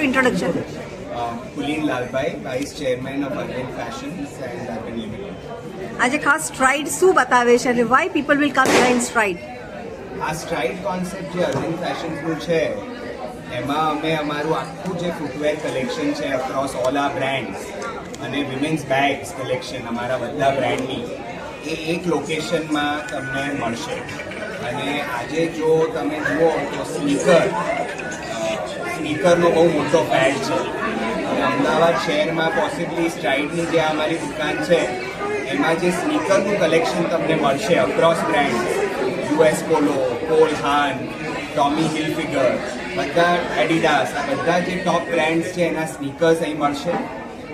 introduction. Introduction Kulin Lalbhai vice chairman of Arvind Fashions and Urban limited આજે ખાસ stride શું બતાવે છે અને why people will come behind stride આ સ્ટ્રાઇડ કોન્સેપ્ટ જે અરવિંદ ફેશન્સનું છે એમાં અમે અમારું આખું જે ફૂટવેર કલેક્શન છે અક્રોસ ઓલ આ બ્રાન્ડ્સ અને વિમેન્સ બેગ્સ કલેક્શન અમારા બધા બ્રાન્ડની એ એક લોકેશનમાં તમને મળશે. અને આજે જો તમે જુઓ તો સ્નીકર સ્નીકરનો બહુ મોટો ફેડ છે. અમદાવાદ શહેરમાં પોસિબલી સ્ટ્રાઇડની જે અમારી દુકાન છે, એમાં જે સ્નીકરનું કલેક્શન તમને મળશે across brand US Polo Paul Hahn Tommy Hilfiger બધા એડિડાસ આ બધા જે ટોપ બ્રાન્ડ્સ છે, એના સ્નીકર્સ અહીં મળશે.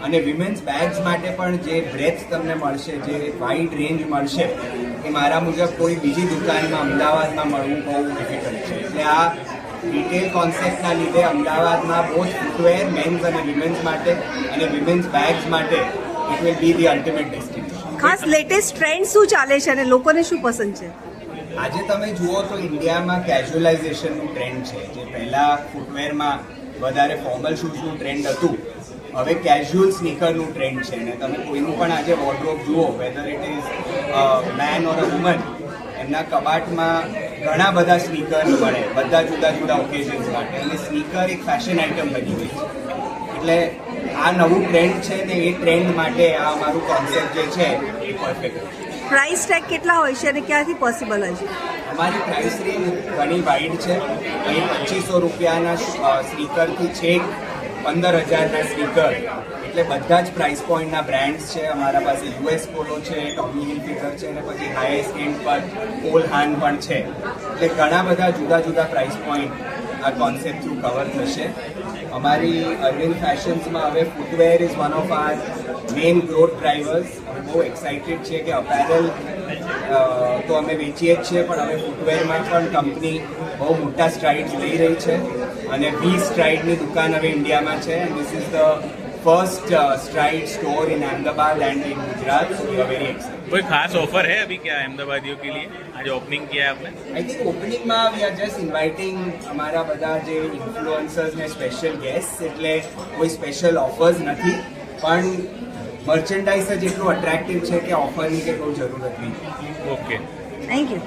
અને વિમેન્સ બેગ્સ માટે પણ જે બ્રેથ તમને મળશે, જે વાઇડ રેન્જ મળશે, એ મારા મુજબ કોઈ બીજી દુકાનમાં, અમદાવાદમાં મળવું બહુ ડિફિકલ્ટ છે. એટલે આ રિટેલ કોન્સેપ્ટના લીધે અમદાવાદમાં બહુ જ ફૂટવેર મેન્સ અને વિમેન્સ માટે અને વિમેન્સ બેગ્સ માટે it will be the ultimate destination ખાસ લેટેસ્ટ ટ્રેન્ડ શું ચાલે છે અને લોકોને શું પસંદ છે? આજે તમે જુઓ તો ઇન્ડિયામાં કેઝ્યુઅલાઇઝેશનનું ટ્રેન્ડ છે. જે પહેલાં ફૂટવેરમાં વધારે ફોર્મલ શૂઝનું ટ્રેન્ડ હતું હવે કેઝ્યુઅલ સ્નીકરનું ટ્રેન્ડ છે. અને તમે કોઈનું પણ આજે વોર્ડરોબ જુઓ whether it is man or a woman એમના કબાટમાં ઘણા બધા સ્નીકર મળે બધા જુદા જુદા ઓકેઝન્સ માટે. અને સ્નીકર એક ફેશન આઇટમ બની ગઈ છે. એટલે આ નવું ટ્રેન્ડ છે ને એ ટ્રેન્ડ માટે આ અમારું કોન્સેપ્ટ જે છે એ પરફેક્ટ છે. પ્રાઇસ ટેગ કેટલા હોય છે અને ક્યાંથી પોસિબલ હોય છે? અમારી પ્રાઇસ રેન્જ ઘણી વાઇડ છે. એ પચીસો રૂપિયાના સ્નીકરથી છેક પંદર હજારના સ્પીકર એટલે બધા જ પ્રાઇસ પોઈન્ટના બ્રાન્ડ્સ છે. અમારા પાસે યુએસ પોલો છે ટોમી હિલફિગર છે અને પછી હાઈએસ્ટ એન્ડ પર પોલ હાન પણ છે. એટલે ઘણા બધા જુદા જુદા પ્રાઇસ પોઈન્ટ આ કોન્સેપ્ટ થ્રુ કવર થશે. અમારી અરવિંદ ફેશન્સમાં હવે footwear is one of our main growth drivers બહુ એક્સાઇટેડ છે કે અપેરલ તો અમે વેચીએ જ છીએ, પણ હવે ફૂટવેરમાં પણ કંપની બહુ મોટા સ્ટ્રાઇડ્સ લઈ રહી છે. અને બી સ્ટ્રાઇડની દુકાન હવે ઇન્ડિયામાં છે. And this is the first stride store in Ahmedabad and in Gujarat કોઈ ખાસ ઓફર वेरी एक्साइटेड कोई खास ऑफर है अभी क्या अहमदाबादियों के लिए आज ओपनिंग માં વી આર જસ્ટ ઇન્વાઇટિંગ અમારા બધા જે ઇન્ફ્લુઅન્સર્સ ને સ્પેશિયલ ગેસ્ટ એટલે કોઈ સ્પેશિયલ ઓફર્સ નથી. પણ મર્ચેન્ડાઇઝ જ એટલું અટ્રેક્ટિવ છે કે ઓફરની કે કોઈ જરૂરત નથી ઓકે થેન્ક યુ